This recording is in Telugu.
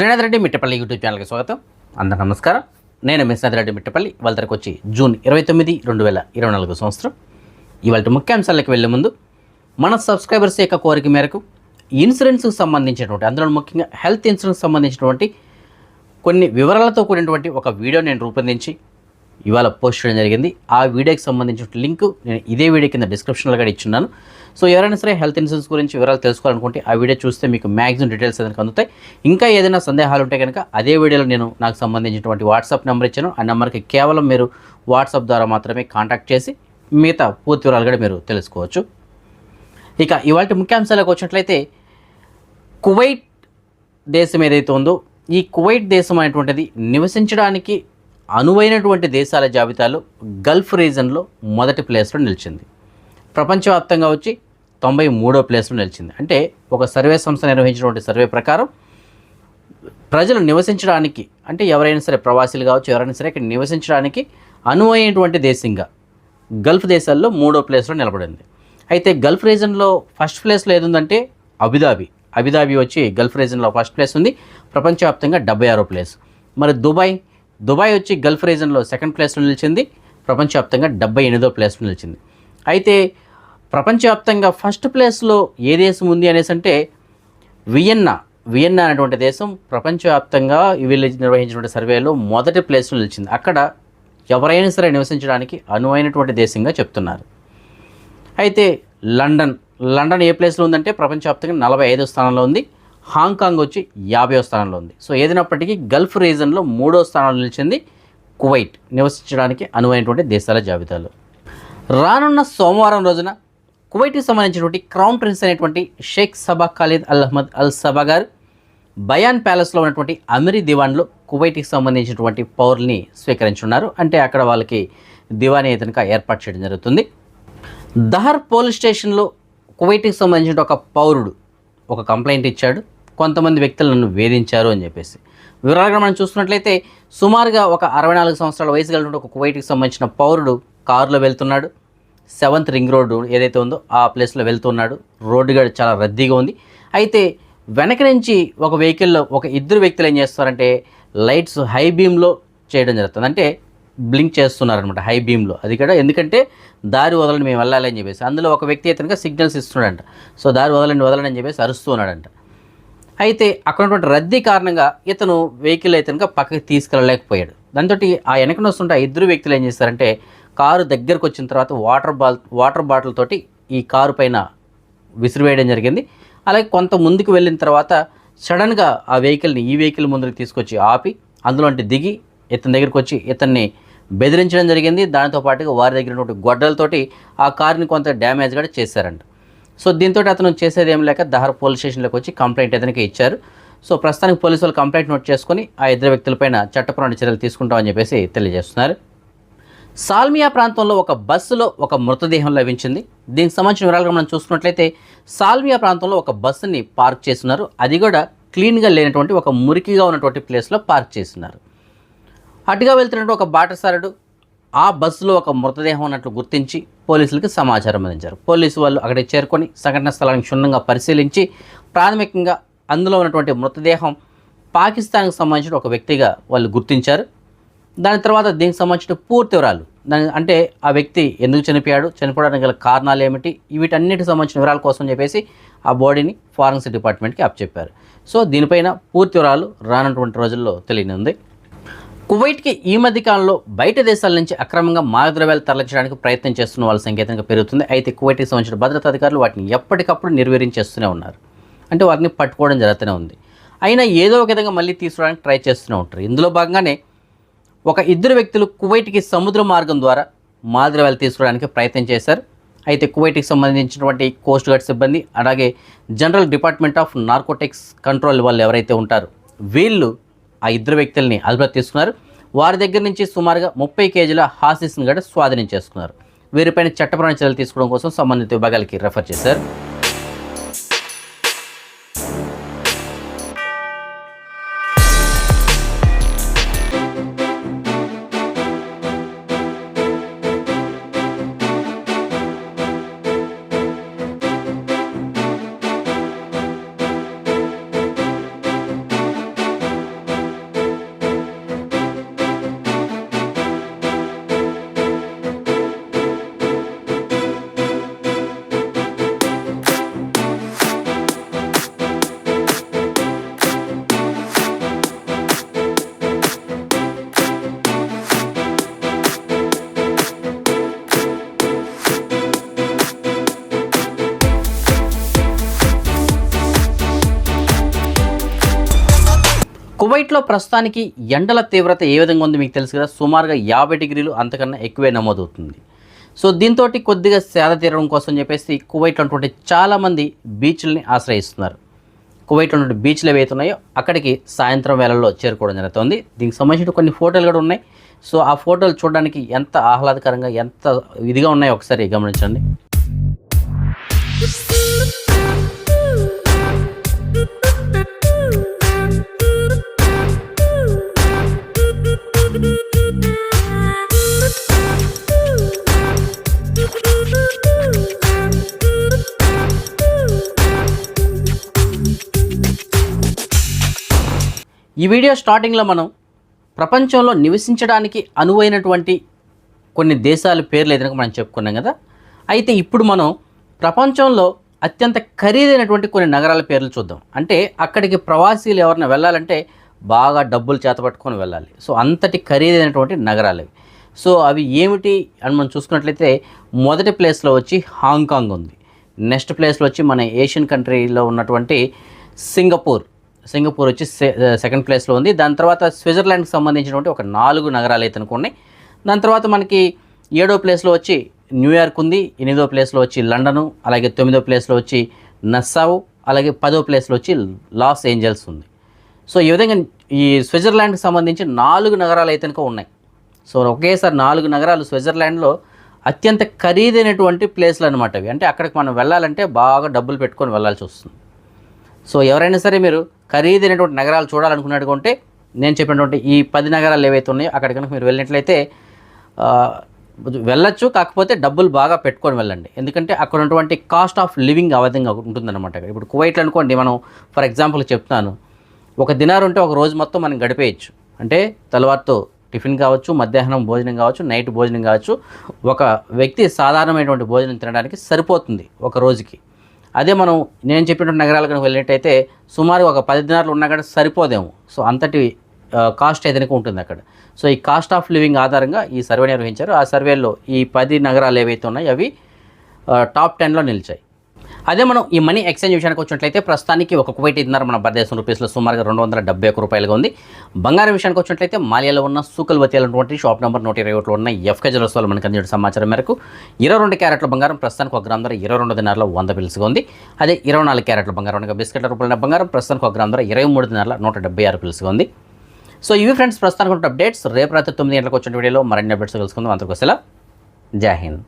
శ్రీనాథ్ రెడ్డి మిట్టపల్లి యూట్యూబ్ ఛానల్కి స్వాగతం. అందరికీ నమస్కారం. నేను మిశ్నాథ్ రెడ్డి మిట్టపల్లి. వాళ్ళ తరకు వచ్చి జూన్ ఇరవై తొమ్మిది రెండు వేల ఇరవై నాలుగు సంవత్సరం. ఇవాళ ముఖ్యాంశాలకు వెళ్ళే ముందు మన సబ్స్క్రైబర్స్ యొక్క కోరిక మేరకు ఇన్సూరెన్స్కి సంబంధించినటువంటి అందులో ముఖ్యంగా హెల్త్ ఇన్సూరెన్స్ సంబంధించినటువంటి కొన్ని వివరాలతో కూడినటువంటి ఒక వీడియో నేను రూపొందించి ఇవాళ పోస్ట్ చేయడం జరిగింది. ఆ వీడియోకి సంబంధించిన లింక్ నేను ఇదే వీడియో కింద డిస్క్రిప్షన్లో కూడా ఇచ్చున్నాను. సో ఎవరైనా సరే హెల్త్ ఇన్సూరెన్స్ గురించి వివరాలు తెలుసుకోవాలనుకుంటే ఆ వీడియో చూస్తే మీకు మ్యాక్సిమం డీటెయిల్స్ ఏదైనా అందుతాయి. ఇంకా ఏదైనా సందేహాలు ఉంటే కనుక అదే వీడియోలో నేను నాకు సంబంధించినటువంటి వాట్సాప్ నెంబర్ ఇచ్చాను. ఆ నెంబర్కి కేవలం మీరు వాట్సాప్ ద్వారా మాత్రమే కాంటాక్ట్ చేసి మిగతా పూర్తి వివరాలు కూడా మీరు తెలుసుకోవచ్చు. ఇక ఇవాళ ముఖ్యాంశాలకు వచ్చినట్లయితే కువైట్ దేశం ఏదైతే ఉందో ఈ కువైట్ దేశం అనేటువంటిది నివసించడానికి అనువైనటువంటి దేశాల జాబితాలో గల్ఫ్ రీజన్లో మొదటి ప్లేస్లో నిలిచింది. ప్రపంచవ్యాప్తంగా వచ్చి తొంభై మూడో ప్లేస్లో నిలిచింది. అంటే ఒక సర్వే సంస్థ నిర్వహించినటువంటి సర్వే ప్రకారం ప్రజలు నివసించడానికి అంటే ఎవరైనా సరే ప్రవాసీలు కావచ్చు ఎవరైనా సరే ఇక్కడ నివసించడానికి అనువైనటువంటి దేశంగా గల్ఫ్ దేశాల్లో మూడో ప్లేస్లో నిలబడింది. అయితే గల్ఫ్ రీజన్లో ఫస్ట్ ప్లేస్లో ఏది ఉందంటే అబుదాబి. అబుదాబి వచ్చి గల్ఫ్ రీజన్లో ఫస్ట్ ప్లేస్ ఉంది. ప్రపంచవ్యాప్తంగా డెబ్బై ఆరో ప్లేస్. మరి దుబాయ్ దుబాయ్ వచ్చి గల్ఫ్ రీజన్లో సెకండ్ ప్లేస్లో నిలిచింది. ప్రపంచవ్యాప్తంగా డెబ్బై ఎనిమిదో ప్లేస్లో నిలిచింది. అయితే ప్రపంచవ్యాప్తంగా ఫస్ట్ ప్లేస్లో ఏ దేశం ఉంది అనేసి అంటే వియన్నా. వియన్నా అనేటువంటి దేశం ప్రపంచవ్యాప్తంగా వీళ్ళు నిర్వహించినటువంటి సర్వేలో మొదటి ప్లేస్లో నిలిచింది. అక్కడ ఎవరైనా సరే నివసించడానికి అనువైనటువంటి దేశంగా చెప్తున్నారు. అయితే లండన్. లండన్ ఏ ప్లేస్లో ఉందంటే ప్రపంచవ్యాప్తంగా నలభై ఐదో స్థానంలో ఉంది. హాంకాంగ్ వచ్చి యాభైవ స్థానంలో ఉంది. సో ఏదైనప్పటికీ గల్ఫ్ రీజన్లో మూడో స్థానంలో నిలిచింది కువైట్. నివసించడానికి అనువైనటువంటి దేశాల జాబితాలో. రానున్న సోమవారం రోజున కువైట్కి సంబంధించినటువంటి క్రౌన్ ప్రిన్స్ అనేటువంటి షేక్ సబా ఖాలిద్ అల్ అహ్మద్ అల్ సబా గారు బయాన్ ప్యాలెస్లో ఉన్నటువంటి అమిరి దివాన్లో కువైట్కి సంబంధించినటువంటి పౌరుల్ని స్వీకరించున్నారు. అంటే అక్కడ వాళ్ళకి దివానీ ఇతనిగా ఏర్పాటు చేయడం జరుగుతుంది. దహర్ పోలీస్ స్టేషన్లో కువైట్కి సంబంధించిన ఒక పౌరుడు ఒక కంప్లైంట్ ఇచ్చాడు. కొంతమంది వ్యక్తులు నన్ను వేధించారు అని చెప్పేసి. వివరాలుగా మనం చూస్తున్నట్లయితే సుమారుగా ఒక అరవై నాలుగు సంవత్సరాల వయసు కలిగిన ఒక కువైట్కి సంబంధించిన పౌరుడు కారులో వెళ్తున్నాడు. సెవెంత్ రింగ్ రోడ్డు ఏదైతే ఉందో ఆ ప్లేస్లో వెళ్తున్నాడు. రోడ్డు గడి చాలా రద్దీగా ఉంది. అయితే వెనక నుంచి ఒక వెహికల్లో ఒక ఇద్దరు వ్యక్తులు ఏం చేస్తారంటే లైట్స్ హై బీమ్లో చేయడం జరుగుతుంది. అంటే బ్లింక్ చేస్తున్నారనమాట హై బీమ్లో. అది కూడా ఎందుకంటే దారి వదలని మేము వెళ్ళాలని చెప్పేసి. అందులో ఒక వ్యక్తి అయితే సిగ్నల్స్ ఇస్తున్నాడంట. సో దారి వదలని వదలని చెప్పేసి అరుస్తూ ఉన్నాడంట అయితే అక్కడ ఉన్నటువంటి రద్దీ కారణంగా ఇతను వెహికల్ అయితే పక్కకి తీసుకెళ్ళలేకపోయాడు. దాంతో ఆ వెనకన వస్తుంటే ఆ ఇద్దరు వ్యక్తులు ఏం చేస్తారంటే కారు దగ్గరకు వచ్చిన తర్వాత వాటర్ బాల్ వాటర్ బాటిల్ తోటి ఈ కారు పైన విసిరివేయడం జరిగింది. అలాగే కొంత ముందుకు వెళ్ళిన తర్వాత సడన్గా ఆ వెహికల్ని ఈ వెహికల్ ముందుకు తీసుకొచ్చి ఆపి అందులోంటి దిగి ఇతని దగ్గరికి వచ్చి ఇతన్ని బెదిరించడం జరిగింది. దానితో పాటుగా వారి దగ్గర ఉన్నటువంటి గొడ్డలతోటి ఆ కారుని కొంత డ్యామేజ్ కూడా చేశారంట. సో దీంతో అతను చేసేది ఏం లేక దహర్ పోలీస్ స్టేషన్లోకి వచ్చి కంప్లైంట్ ఇతనికి ఇచ్చారు. సో ప్రస్తుతానికి పోలీసు వాళ్ళు కంప్లైంట్ నోట్ చేసుకొని ఆ ఇద్దరు వ్యక్తులపైన చట్టపరమైన చర్యలు తీసుకుంటామని చెప్పేసి తెలియజేస్తున్నారు. సాల్మియా ప్రాంతంలో ఒక బస్సులో ఒక మృతదేహం లభించింది. దీనికి సంబంధించిన వివరాలుగా మనం చూసుకున్నట్లయితే సాల్మియా ప్రాంతంలో ఒక బస్సుని పార్క్ చేస్తున్నారు. అది కూడా క్లీన్గా లేనటువంటి ఒక మురికిగా ఉన్నటువంటి ప్లేస్లో పార్క్ చేస్తున్నారు. అటుగా వెళ్తున్నట్టు ఒక బాటసారుడు ఆ బస్సులో ఒక మృతదేహం ఉన్నట్లు గుర్తించి పోలీసులకు సమాచారం అందించారు. పోలీసు వాళ్ళు అక్కడికి చేరుకొని సంఘటన స్థలాన్ని క్షుణ్ణంగా పరిశీలించి ప్రాథమికంగా అందులో ఉన్నటువంటి మృతదేహం పాకిస్తాన్కి సంబంధించిన ఒక వ్యక్తిగా వాళ్ళు గుర్తించారు. దాని తర్వాత దీనికి సంబంధించిన పూర్తి వివరాలు దాని అంటే ఆ వ్యక్తి ఎందుకు చనిపోయాడు చనిపోవడానికి గల కారణాలు ఏమిటి వీటన్నిటికి సంబంధించిన వివరాల కోసం చెప్పేసి ఆ బాడీని ఫారెన్సిక్ డిపార్ట్మెంట్కి అప్పచెప్పారు సో దీనిపైన పూర్తి వివరాలు రానటువంటి రోజుల్లో తెలియనుంది. కువైట్కి ఈ మధ్య కాలంలో బయట దేశాల నుంచి అక్రమంగా మాదద్రవ్యాలు తరలించడానికి ప్రయత్నం చేస్తున్న వాళ్ళ సంకేతంగా పెరుగుతుంది. అయితే కువైట్కి సంబంధించిన భద్రతా అధికారులు వాటిని ఎప్పటికప్పుడు నిర్వీర్యం ఉన్నారు. అంటే వాటిని పట్టుకోవడం జరుగుతూనే ఉంది. అయినా ఏదో ఒక విధంగా మళ్ళీ తీసుకోవడానికి ట్రై చేస్తూనే ఉంటారు. ఇందులో భాగంగానే ఒక ఇద్దరు వ్యక్తులు కువైట్కి సముద్ర మార్గం ద్వారా మాదిరవేలు తీసుకోవడానికి ప్రయత్నం చేశారు. అయితే కువైట్కి సంబంధించినటువంటి కోస్ట్ గార్డ్ సిబ్బంది అలాగే general department of narcotics control వాళ్ళు ఎవరైతే ఉంటారో వీళ్ళు ఆ ఇద్దరు వ్యక్తుల్ని అదుపులో తీసుకున్నారు. వారి దగ్గర నుంచి సుమారుగా ముప్పై కేజీల హాసిస్ని కూడా స్వాధీనం చేసుకున్నారు. వీరిపైన చట్టపరమైన చర్యలు తీసుకోవడం కోసం సంబంధిత విభాగాలకి రెఫర్ చేశారు. కువైట్లో ప్రస్తుతానికి ఎండల తీవ్రత ఏ విధంగా ఉంది మీకు తెలుసు కదా? సుమారుగా యాభై డిగ్రీలు అంతకన్నా ఎక్కువే నమోదవుతుంది. సో దీంతో కొద్దిగా సేద తీరడం కోసం చెప్పేసి కువైట్లో ఉన్నటువంటి చాలామంది బీచ్లని ఆశ్రయిస్తున్నారు. కువైట్లో ఉన్న బీచ్లు ఏవైతే ఉన్నాయో అక్కడికి సాయంత్రం వేళల్లో చేరుకోవడం జరుగుతుంది. దీనికి సంబంధించిన కొన్ని ఫోటోలు కూడా ఉన్నాయి. సో ఆ ఫోటోలు చూడడానికి ఎంత ఆహ్లాదకరంగా ఎంత ఇదిగా ఉన్నాయో ఒకసారి గమనించండి. ఈ వీడియో స్టార్టింగ్లో మనం ప్రపంచంలో నివసించడానికి అనువైనటువంటి కొన్ని దేశాల పేర్లు ఏదైనా మనం చెప్పుకున్నాం కదా. అయితే ఇప్పుడు మనం ప్రపంచంలో అత్యంత ఖరీదైనటువంటి కొన్ని నగరాల పేర్లు చూద్దాం. అంటే అక్కడికి ప్రవాసీలు ఎవరైనా వెళ్ళాలంటే బాగా డబ్బులు చేతపట్టుకొని వెళ్ళాలి. సో అంతటి ఖరీదైనటువంటి నగరాలు అవి సో అవి ఏమిటి అని మనం చూసుకున్నట్లయితే మొదటి ప్లేస్లో వచ్చి హాంకాంగ్ ఉంది. నెక్స్ట్ ప్లేస్లో వచ్చి మన ఏషియన్ కంట్రీలో ఉన్నటువంటి సింగపూర్. సింగపూర్ వచ్చి సె- సెకండ్ ప్లేస్లో ఉంది. దాని తర్వాత స్విట్జర్లాండ్కి సంబంధించినటువంటి ఒక నాలుగు నగరాలు అయితే ఉన్నాయి దాని తర్వాత మనకి ఏడో ప్లేస్లో వచ్చి న్యూయార్క్ ఉంది ఎనిమిదో ప్లేస్లో వచ్చి లండను అలాగే తొమ్మిదో ప్లేస్లో వచ్చి నస్సావు అలాగే పదో ప్లేస్లో వచ్చి లాస్ ఏంజల్స్ ఉంది. సో ఈ విధంగా ఈ స్విట్జర్లాండ్కి సంబంధించి నాలుగు నగరాలు అయితే ఉన్నాయి. సో ఒకేసారి నాలుగు నగరాలు స్విట్జర్లాండ్లో అత్యంత ఖరీదైనటువంటి ప్లేస్లు అనమాట అవి. అంటే అక్కడికి మనం వెళ్ళాలంటే బాగా డబ్బులు పెట్టుకొని వెళ్ళాల్సి వస్తుంది. సో ఎవరైనా సరే మీరు ఖరీదైనటువంటి నగరాలు చూడాలనుకున్నట్టుకుంటే నేను చెప్పినటువంటి ఈ పది నగరాలు ఏవైతే ఉన్నాయో అక్కడ కనుక మీరు వెళ్ళినట్లయితే వెళ్ళచ్చు వెళ్ళొచ్చు కాకపోతే డబ్బులు బాగా పెట్టుకొని వెళ్ళండి. ఎందుకంటే అక్కడ ఉన్నటువంటి కాస్ట్ ఆఫ్ లివింగ్ ఆ విధంగా ఉంటుందన్నమాట. ఇప్పుడు కువైట్లు అనుకోండి మనం ఫర్ ఎగ్జాంపుల్ చెప్తాను. ఒక దినారు ఉంటే ఒక రోజు మొత్తం మనం గడిపేయచ్చు. అంటే తెల్లవారుతో టిఫిన్ కావచ్చు మధ్యాహ్నం భోజనం కావచ్చు నైట్ భోజనం కావచ్చు. ఒక వ్యక్తి సాధారణమైనటువంటి భోజనం తినడానికి సరిపోతుంది ఒక రోజుకి. అదే మనం నేను చెప్పినటువంటి నగరాలు కనుక వెళ్ళినట్టయితే సుమారు ఒక పది దినాలు ఉన్నా కూడా సరిపోదేమో. సో అంతటి కాస్ట్ ఏదైనా ఉంటుంది అక్కడ. సో ఈ కాస్ట్ ఆఫ్ లివింగ్ ఆధారంగా ఈ సర్వే నిర్వహించారు. ఆ సర్వేలో ఈ పది నగరాలు ఏవైతే ఉన్నాయో అవి టాప్ టెన్లో నిలిచాయి. అదే మనం ఈ మనీ ఎక్స్చేంజ్ విషయానికి వచ్చినట్లయితే ప్రస్తుతానికి ఒక కోటి ఇద్దరు మన భారతదేశం రూపీస్లో సుమారుగా రెండు వందల డెబ్బై ఒక్క రూపాయలుగా ఉంది. బంగారం విషయానికి వచ్చినట్లయితే మాలియాలో ఉన్న సూకల్వతి అనేటువంటి షాప్ నెంబర్ నూట ఇరవై ఒకటిలో ఉన్న ఎఫ్కే జ్యువెల్స్లో మనకు అందించిన సమాచారం మేరకు ఇరవై రెండు క్యారెట్ల బంగారం ప్రస్తుతానికి ఒక గ్రామ్ ధర ఇరవై రెండు దినాల్లో వంద పిలుసుగా ఉంది. అదే ఇరవై నాలుగు క్యారెట్ల బంగారం బిస్కెట్ల రూపాయల బంగారం ప్రస్తుతానికి ఒక గ్రామ్ ధర ఇరవై మూడు దినాల నూట డెబ్బై ఆరు పిలుసుగా ఉంది. సో ఇవి ఫ్రెండ్స్ ప్రస్తుతానికి ఉన్న అప్డేట్స్. రేపు రాత్రి తొమ్మిది గంటలకు వచ్చిన వీడియోలో మరిన్ని అప్డేట్స్ తెలుసుకుందాం. అంతకు జై హింద్.